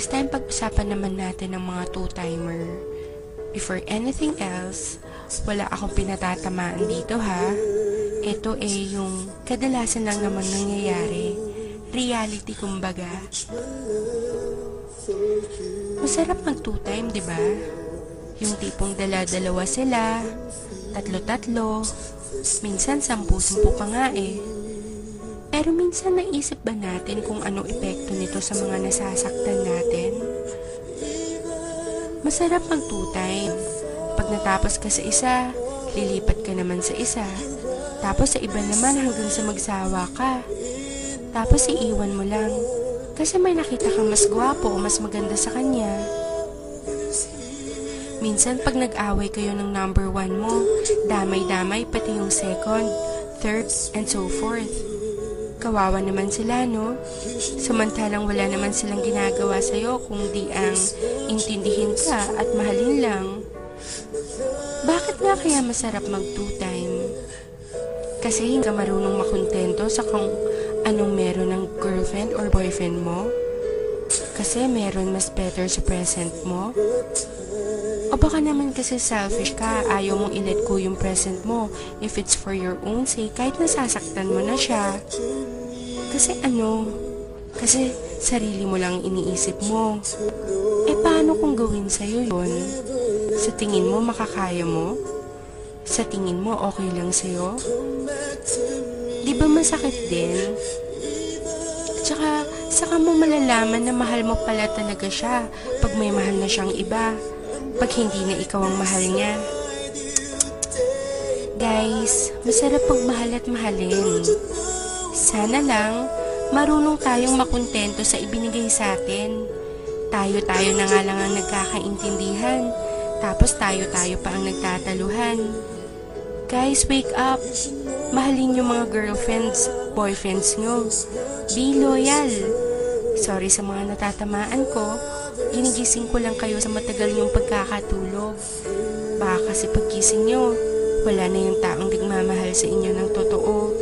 This time, pag-usapan naman natin ng mga two-timer. Before anything else, wala akong pinatatamaan dito ha. Ito eh yung kadalasan lang naman nangyayari. Reality kumbaga. Masarap mag two-time, di ba? Yung tipong dala-dalawa sila, tatlo-tatlo, minsan sampu-sampu pa nga eh. Pero minsan naisip ba natin kung anong epekto nito sa mga nasasaktan natin? Masarap mag two-time. Pag natapos ka sa isa, lilipat ka naman sa isa. Tapos sa iba naman hanggang sa magsawa ka. Tapos iiwan mo lang. Kasi may nakita kang mas gwapo o mas maganda sa kanya. Minsan pag nag-away kayo ng number one mo, damay-damay pati yung second, third, and so forth. Kawawa naman sila, no? Samantalang wala naman silang ginagawa sa'yo kung di ang intindihin ka at mahalin lang. Bakit nga kaya masarap mag two-time? Kasi hindi ka marunong makontento sa kung anong meron ng girlfriend or boyfriend mo? Kasi meron mas better sa present mo? O baka naman kasi selfish ka, ayaw mong i-let go yung present mo if it's for your own sake kahit nasasaktan mo na siya. Kasi ano, kasi sarili mo lang iniisip mo. Eh paano kung gawin sa'yo yon? Sa tingin mo makakaya mo? Sa tingin mo okay lang sa'yo? Di ba masakit din? Tsaka, saka mo malalaman na mahal mo pala talaga siya pag may mahal na siyang iba. Pag hindi na ikaw ang mahal niya. Guys, masarap pagmahal at mahalin. Sana lang, marunong tayong makontento sa ibinigay sa atin. Tayo-tayo na nga lang ang nagkakaintindihan, tapos tayo-tayo pa ang nagtataluhan. Guys, wake up! Mahalin yung mga girlfriends, boyfriends nyo. Be loyal! Sorry sa mga natatamaan ko. Ginigising ko lang kayo sa matagal yung pagkakatulog. Baka kasi paggising nyo, wala na yung taong nagmamahal sa inyo ng totoo.